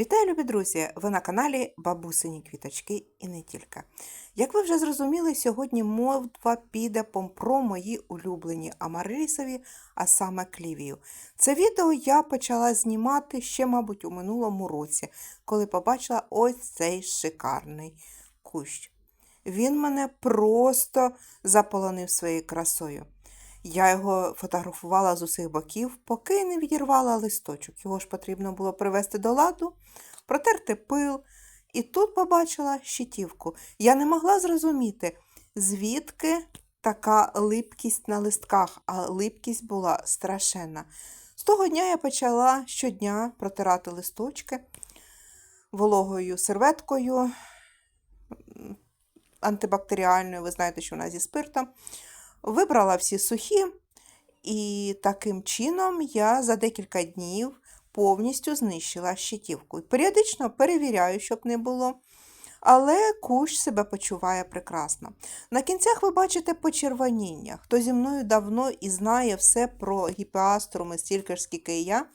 Вітаю, любі друзі! Ви на каналі Бабусині Квіточки і не тільки. Як ви вже зрозуміли, сьогодні мова піде про мої улюблені амарилісові, а саме клівію. Це відео я почала знімати ще, мабуть, у минулому році, коли побачила ось цей шикарний кущ. Він мене просто заполонив своєю красою. Я його фотографувала з усіх боків, поки не відірвала листочок. Його ж потрібно було привести до ладу, протерти пил. І тут побачила щитівку. Я не могла зрозуміти, звідки така липкість на листках, а липкість була страшенна. З того дня я почала щодня протирати листочки вологою серветкою антибактеріальною. Ви знаєте, що вона зі спиртом. Вибрала всі сухі, і таким чином я за декілька днів повністю знищила щитівку. Періодично перевіряю, щоб не було. Але кущ себе почуває прекрасно. На кінцях ви бачите почервоніння. Хто зі мною давно і знає все про гіпеаструми, стільки ж скільки і я,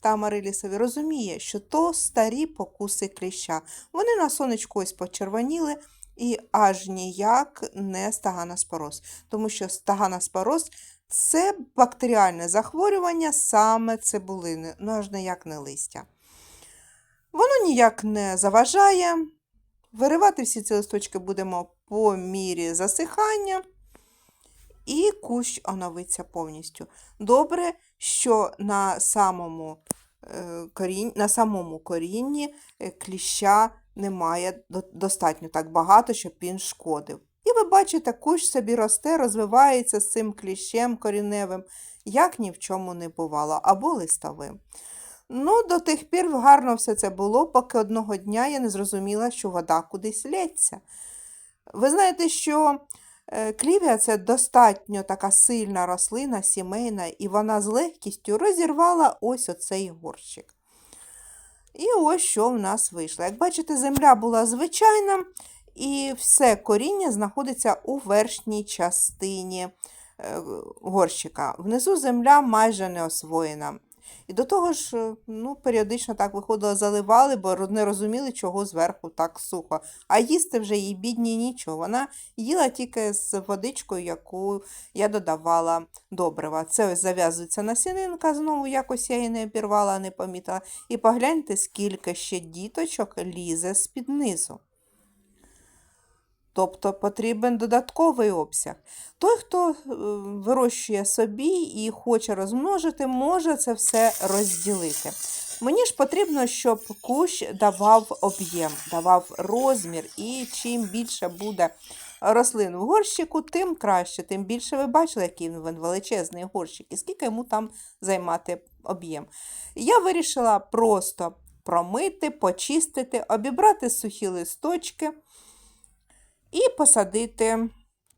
та Марилісові розуміє, що то старі покуси кліща. Вони на сонечку ось почервоніли, і аж ніяк не стаганоспороз. Тому що стаганоспороз – це бактеріальне захворювання саме цибулини, ну аж ніяк не листя. Воно ніяк не заважає. Виривати всі ці листочки будемо по мірі засихання, і кущ оновиться повністю. Добре, що на самому, е, корінь, на самому корінні е, кліща немає достатньо так багато, щоб він шкодив. І ви бачите, кущ собі росте, розвивається з цим кліщем коріневим, як ні в чому не бувало, або листовим. Ну, до тих пір гарно все це було, поки одного дня я не зрозуміла, що вода кудись лється. Ви знаєте, що е, клівія це достатньо така сильна рослина, сімейна, і вона з легкістю розірвала ось оцей горщик. І ось що в нас вийшло. Як бачите, земля була звичайна, і все коріння знаходиться у верхній частині е, горщика. Внизу земля майже не освоєна. І до того ж, ну, періодично так виходило, заливали, бо не розуміли, чого зверху так сухо. А їсти вже їй бідні нічого. Вона їла тільки з водичкою, яку я додавала добрива. Це ось зав'язується насінинка, знову якось я її не обірвала, не помітила. І погляньте, скільки ще діточок лізе з-під низу. Тобто потрібен додатковий обсяг. Той, хто е, вирощує собі і хоче розмножити, може це все розділити. Мені ж потрібно, щоб кущ давав об'єм, давав розмір, і чим більше буде рослин в горщику, тим краще, тим більше ви бачили, який він величезний горщик, і скільки йому там займати об'єм. Я вирішила просто промити, почистити, обібрати сухі листочки і посадити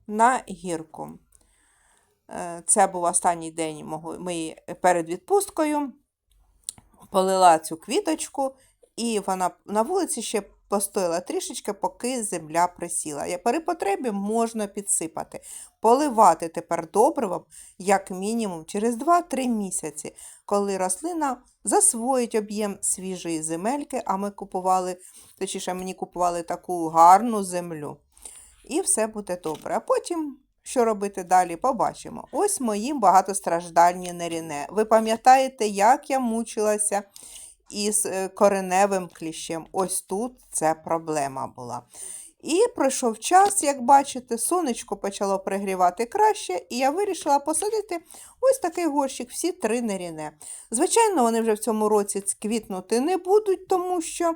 на гірку. Е, Це був останній день моєї перед відпусткою. Полила цю квіточку, і вона на вулиці ще постояла трішечки, поки земля присіла. При потребі можна підсипати. Поливати тепер добривом, як мінімум, через 2-3 місяці, коли рослина засвоїть об'єм свіжої земельки, а ми купували, точніше, мені купували таку гарну землю і все буде добре. А потім, що робити далі, побачимо. Ось мої багатостраждальні неріне. Ви пам'ятаєте, як я мучилася із е, кореневим кліщем? Ось тут це проблема була. І пройшов час, як бачите, сонечко почало пригрівати краще, і я вирішила посадити ось такий горщик, всі три неріне. Звичайно, вони вже в цьому році квітнути не будуть, тому що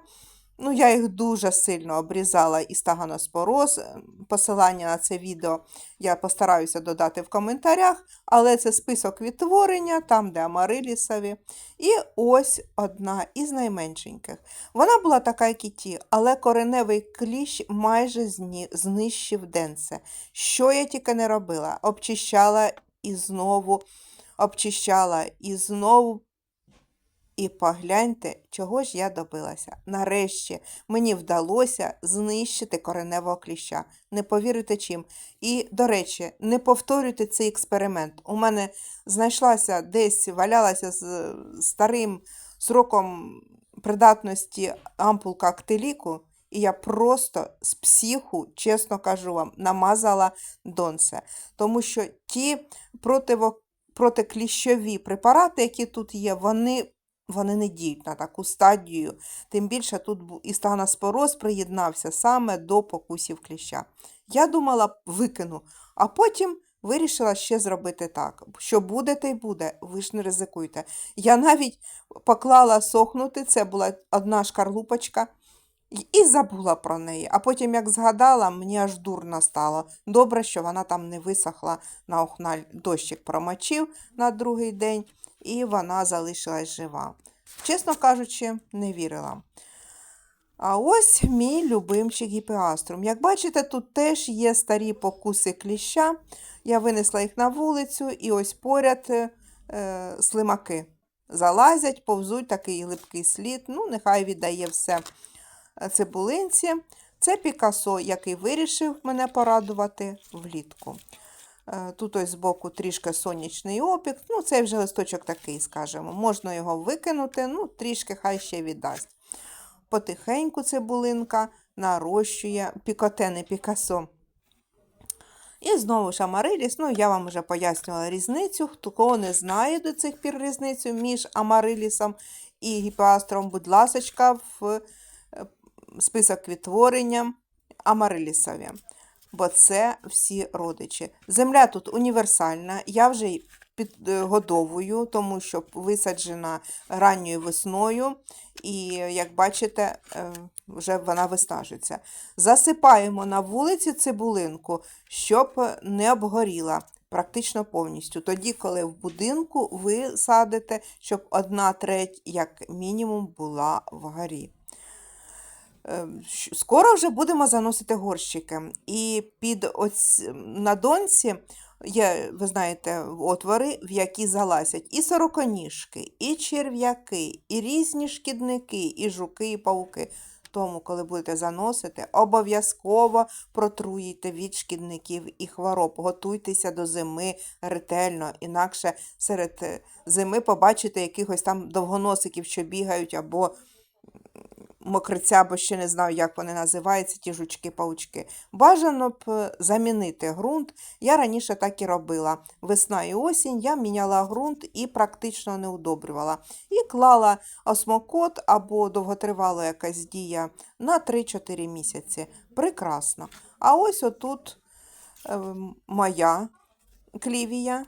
Ну, я їх дуже сильно обрізала і стаганоспороз. Е, Посилання на це відео я постараюся додати в коментарях, але це список відтворення, там, де амарилісові. І ось одна із найменшеньких. Вона була така, як і ті, але кореневий кліщ майже знищив денце. Що я тільки не робила? Обчищала і знову обчищала, і знову і погляньте, чого ж я добилася. Нарешті мені вдалося знищити кореневого кліща. Не повірите чим. І, до речі, не повторюйте цей експеримент. У мене знайшлася десь валялася з старим сроком придатності ампулка актиліку, і я просто з психу, чесно кажу вам, намазала донце. Тому що ті противо, протикліщові препарати, які тут є, вони, вони не діють на таку стадію. Тим більше тут і станоспороз приєднався саме до покусів кліща. Я думала, викину, а потім вирішила ще зробити так. Що буде, те й буде, ви ж не ризикуйте. Я навіть поклала сохнути, це була одна шкарлупочка, і забула про неї. А потім, як згадала, мені аж дурно стало. Добре, що вона там не висохла на охналь, дощик промочив на другий день, і вона залишилась жива. Чесно кажучи, не вірила. А ось мій любимчик гіпеаструм. Як бачите, тут теж є старі покуси кліща. Я винесла їх на вулицю, і ось поряд е, слимаки залазять, повзуть такий липкий слід. Ну, нехай віддає все е, цибулинці. Це Пікасо, який вирішив мене порадувати влітку. Е, Тут ось збоку трішки сонячний опік. Ну, цей вже листочок такий, скажімо. Можна його викинути, ну, трішки хай ще віддасть. Потихеньку цибулинка нарощує пікотени Пікасо. І знову ж амариліс. Ну, я вам вже пояснювала різницю. Хто кого не знає до цих пір різницю між амарилісом і гіпеастром, будь ласочка, в е, список відтворення амарилісові. Бо це всі родичі. Земля тут універсальна. Я вже й підгодовую, тому що висаджена ранньою весною, і, як бачите, е, вже вона виснажується. Засипаємо на вулиці цибулинку, щоб не обгоріла практично повністю. Тоді, коли в будинку ви садите, щоб одна треть, як мінімум, була вгорі. Е, Скоро вже будемо заносити горщики. І під оць... на донці є, ви знаєте, отвори, в які залазять і сороконіжки, і черв'яки, і різні шкідники, і жуки, і павуки. Тому, коли будете заносити, обов'язково протруїте від шкідників і хвороб. Готуйтеся до зими ретельно, інакше серед е, зими побачите якихось там довгоносиків, що бігають, або мокриця, або ще не знаю, як вони називаються, ті жучки-паучки. Бажано б е, замінити ґрунт. Я раніше так і робила. Весна і осінь я міняла ґрунт і практично не удобрювала. І клала осмокот або довготривала якась дія на 3-4 місяці. Прекрасно. А ось отут е, моя клівія.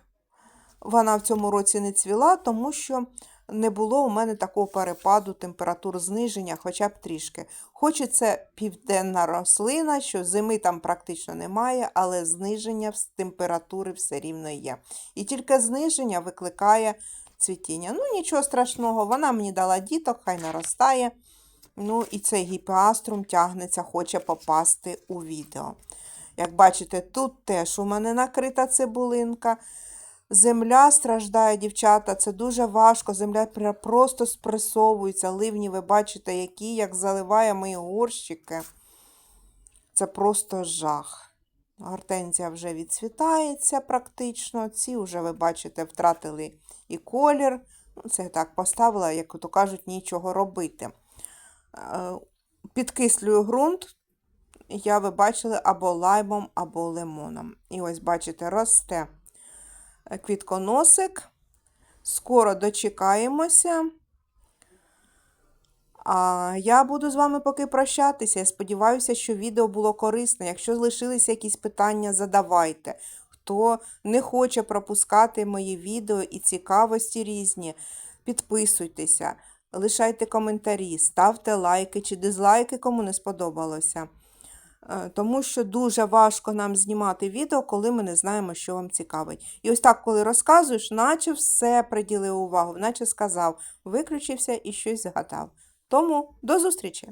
Вона в цьому році не цвіла, тому що не було у мене такого перепаду температур зниження, хоча б трішки. Хоч і це південна рослина, що зими там практично немає, але зниження з температури все рівно є. І тільки зниження викликає цвітіння. Ну, нічого страшного, вона мені дала діток, хай наростає. Ну, і цей гіпеаструм тягнеться, хоче попасти у відео. Як бачите, тут теж у мене накрита цибулинка. Земля страждає, дівчата, це дуже важко. Земля просто спресовується. Ливні, ви бачите, які, як заливає мої горщики. Це просто жах. Гортензія вже відцвітається практично. Ці вже, ви бачите, втратили і колір. Ну, Це я так поставила, як то кажуть, нічого робити. Е, Підкислюю ґрунт. Я ви бачили або лаймом, або лимоном. І ось, бачите, росте квітконосик. Скоро дочекаємося. А я буду з вами поки прощатися. Я сподіваюся, що відео було корисне. Якщо залишилися якісь питання, задавайте. Хто не хоче пропускати мої відео і цікавості різні, підписуйтеся, лишайте коментарі, ставте лайки чи дизлайки, кому не сподобалося. Е, Тому що дуже важко нам знімати відео, коли ми не знаємо, що вам цікавить. І ось так, коли розказуєш, наче все приділив увагу, наче сказав, виключився і щось згадав. Тому до зустрічі!